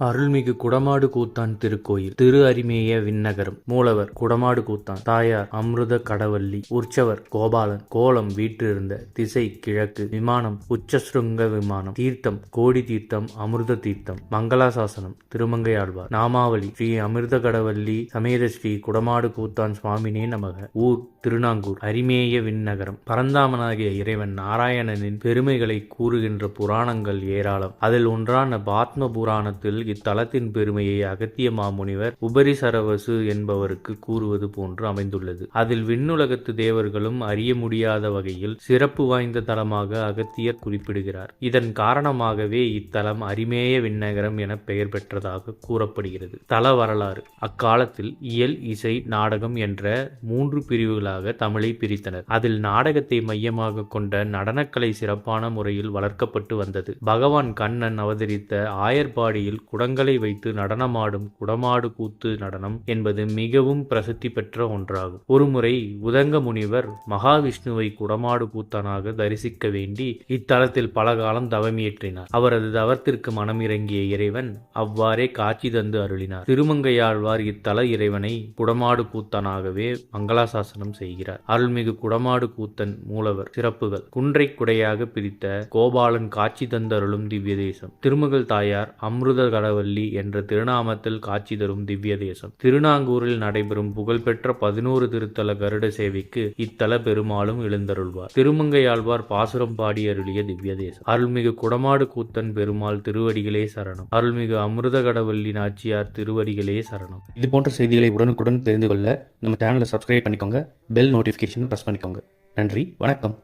அருள்மிகு குடமாடு கூத்தான் திருக்கோயில் திரு அரிமேய விண்ணகரம் மூலவர் குடமாடு கூத்தான் தாயார் அமிர்த கடவள்ளி உற்சவர் கோபாலன் கோலம் வீற்றிருந்த திசை கிழக்கு விமானம் உச்சஸ்ருங்க விமானம் தீர்த்தம் கோடி தீர்த்தம் அமிர்த தீர்த்தம் மங்களாசாசனம் திருமங்கையாழ்வார் நாமாவளி ஸ்ரீ அமிர்த கடவள்ளி சமேத ஸ்ரீ குடமாடு கூத்தான் சுவாமினே நமக ஊர் திருநாங்கூர் அரிமேய விண்ணகரம் பரந்தாமனாகிய இறைவன் நாராயணனின் பெருமைகளை கூறுகின்ற புராணங்கள் ஏராளம் அதில் ஒன்றான பாத்ம புராணத்தில் இத்தலத்தின் பெருமையை அகத்திய மாமுனிவர் உபரிசரவசு என்பவருக்கு கூறுவது போன்று அமைந்துள்ளது. அதில் விண்ணுலகத்து தேவர்களும் அறிய முடியாத வகையில் சிறப்பு வாய்ந்த தலமாக அகத்தியர் குறிப்பிடுகிறார். இதன் காரணமாகவே இத்தலம் அரிமேய விண்ணகரம் என பெயர் பெற்றதாக கூறப்படுகிறது. தல வரலாறு. அக்காலத்தில் இயல் இசை நாடகம் என்ற மூன்று பிரிவுகளாக தமிழை பிரித்தனர். அதில் நாடகத்தை மையமாக கொண்ட நடனக்கலை சிறப்பான முறையில் வளர்க்கப்பட்டு வந்தது. பகவான் கண்ணன் அவதரித்த ஆயர்பாடியில் குடங்களை வைத்து நடனமாடும் குடமாடு கூத்து நடனம் என்பது மிகவும் பிரசித்தி பெற்ற ஒன்றாகும். ஒருமுறை உதங்க முனிவர் மகாவிஷ்ணுவை குடமாடு கூத்தனாக தரிசிக்க வேண்டி இத்தலத்தில் பல காலம் தவமியற்றினார். அவரது தவத்திற்கு மனம் இறங்கிய இறைவன் அவ்வாறே காட்சி தந்து அருளினார். திருமங்கையாழ்வார் இத்தல இறைவனை குடமாடு கூத்தனாகவே மங்களாசாசனம் செய்கிறார். அருள்மிகு குடமாடு கூத்தன் மூலவர் சிறப்புகள். குன்றை குடையாக பிரித்த கோபாலன் காட்சி தந்தருளும் திவ்ய தேசம் திருமகள் தாயார் அமிர்த கடவள்ளி என்ற திருநாமத்தில் காட்சி தரும் திவ்ய தேசம். திருநாங்கூரில் நடைபெறும் புகழ்பெற்ற பதினோரு திருத்தல கருட சேவைக்கு இத்தல பெருமாளும் எழுந்தருள்வார். திருமங்கையாழ்வார் பாசுரம் பாடி அருளிய திவ்ய தேசம். அருள்மிகு குடமாடு கூத்தன் பெருமாள் திருவடிகளே சரணம். அருள்மிகு அமிர்த கடவள்ளி நாச்சியார் திருவடிகளே சரணம். இது போன்ற செய்திகளை உடனுக்குடன் தெரிந்து கொள்ள நம்ம சேனலை சப்ஸ்கிரைப் பண்ணிக்கோங்க. பெல் நோட்டிஃபிகேஷன் ப்ரெஸ் பண்ணிக்கோங்க. நன்றி வணக்கம்.